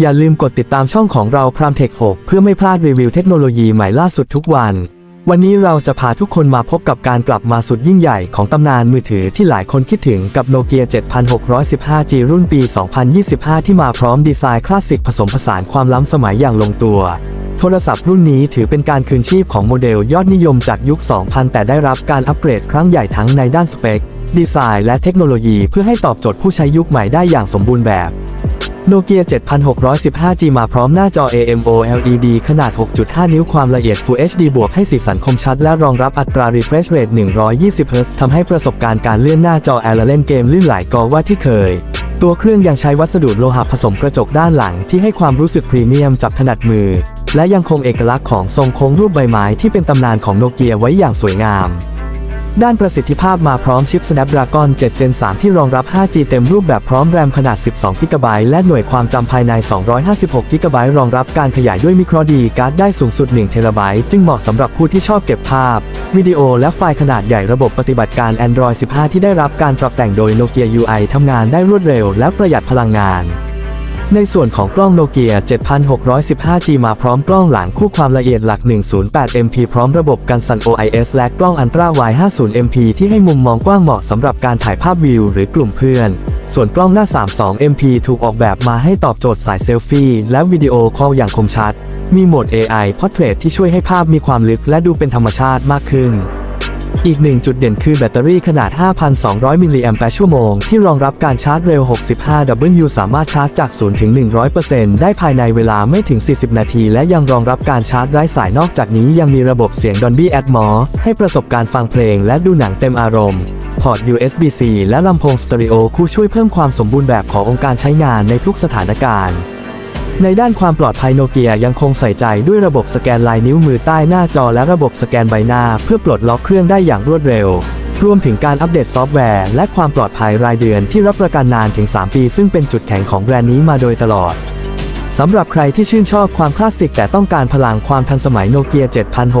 อย่าลืมกดติดตามช่องของเราพรามเทค6เพื่อไม่พลาดรีวิวเทคโนโลยีใหม่ล่าสุดทุกวัน วันนี้เราจะพาทุกคนมาพบกับการกลับมาสุดยิ่งใหญ่ของตำนานมือถือที่หลายคนคิดถึงกับโนเกีย 7615G รุ่นปี 2025 ที่มาพร้อมดีไซน์คลาสสิกผสมผสานความล้ำสมัยอย่างลงตัว โทรศัพท์รุ่นนี้ถือเป็นการคืนชีพของโมเดลยอดนิยมจากยุค 2000 แต่ได้รับการอัปเกรดครั้งใหญ่ทั้งในด้านสเปค ดีไซน์และเทคโนโลยีเพื่อให้ตอบโจทย์ผู้ใช้ยุคใหม่ได้อย่างสมบูรณ์แบบ โนเกีย 7615G มาพร้อมหน้าจอ AMOLED ขนาด 6.5 นิ้วความละเอียด Full HD บวกให้สีสันคมชัดและรองรับอัตรา refresh rate 120 Hz ทำให้ประสบการณ์การเลื่อนหน้าจอแอลเล่นเกมลื่นไหลกอว่าที่เคย ตัวเครื่องยังใช้วัสดุโลหะผสมกระจกด้านหลังที่ให้ความรู้สึกพรีเมียมจับถนัดมือ และยังคงเอกลักษณ์ของทรงโค้งรูปใบไม้ที่เป็นตำนานของโนเกียไว้อย่างสวยงาม ด้านประสิทธิภาพมาพร้อมชิป Snapdragon 7 Gen 3 ที่รองรับ 5G เต็มรูปแบบพร้อมแรมขนาด 12 g b และหน่วยความจำภายใน 256 g b รองรับการขยายด้วย microSD การ์ดได้สูงสุด1 t b จึงเหมาะสำหรับผู้ที่ชอบเก็บภาพ วิดีโอและไฟล์ขนาดใหญ่ระบบปฏิบัติการ Android 15 ที่ได้รับการปรับแต่งโดย Nokia UI ทำงานได้รวดเร็วและประหยัดพลังงาน ในส่วนของกล้องโนเกีย 7615G มาพร้อมกล้องหลังคู่ความละเอียดหลัก 108 MP พร้อมระบบกันสั่น OIS และกล้องอันตราไว50 MP ที่ให้มุมมองกว้างเหมาะสำหรับการถ่ายภาพวิวหรือกลุ่มเพื่อน ส่วนกล้องหน้า 32 MP ถูกออกแบบมาให้ตอบโจทย์สายเซลฟี่และวิดีโอคอลอย่างคมชัด มีโหมด AI Portrait ที่ช่วยให้ภาพมีความลึกและดูเป็นธรรมชาติมากขึ้น อีกหนึ่งจุดเด่นคือแบตเตอรี่ขนาด 5,200 มิลลิแอมแปร์ชั่วโมงที่รองรับการชาร์จเร็ว 65W สามารถชาร์จจาก 0 ถึง 100%ได้ภายในเวลาไม่ถึง 40 นาที และยังรองรับการชาร์จไร้สายนอกจากนี้ยังมีระบบเสียง Dolby Atmos ให้ประสบการณ์ฟังเพลงและดูหนังเต็มอารมณ์ พอร์ต USB-C และลำโพงสเตอริโอคู่ช่วยเพิ่มความสมบูรณ์แบบขององค์การใช้งานในทุกสถานการณ์ ในด้านความปลอดภัยโนเกียยังคงใส่ใจด้วยระบบสแกนลายนิ้วมือใต้หน้าจอและระบบสแกนใบหน้า เพื่อปลดล็อกเครื่องได้อย่างรวดเร็ว รวมถึงการอัปเดตซอฟต์แวร์และความปลอดภัยรายเดือนที่รับประกันนานถึง 3 ปี ซึ่งเป็นจุดแข็งของแบรนด์นี้มาโดยตลอดสำหรับใครที่ชื่นชอบความคลาสสิกแต่ต้องการพลังความทันสมัยโนเกีย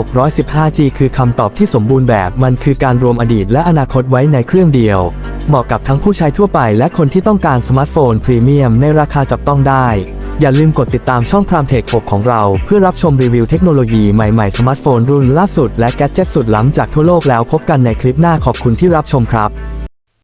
7615G คือคำตอบที่สมบูรณ์แบบมันคือการรวมอดีตและอนาคตไว้ในเครื่องเดียว เหมาะกับทั้งผู้ใช้ทั่วไปและคนที่ต้องการสมาร์ทโฟนพรีเมียมในราคาจับต้องได้ อย่าลืมกดติดตามช่องพรามเทค6ของเราเพื่อรับชมรีวิวเทคโนโลยีใหม่ๆสมาร์ทโฟนรุ่นล่าสุดและแกดเจ็ตสุดล้ำจากทั่วโลกแล้วพบกันในคลิปหน้าขอบคุณที่รับชมครับ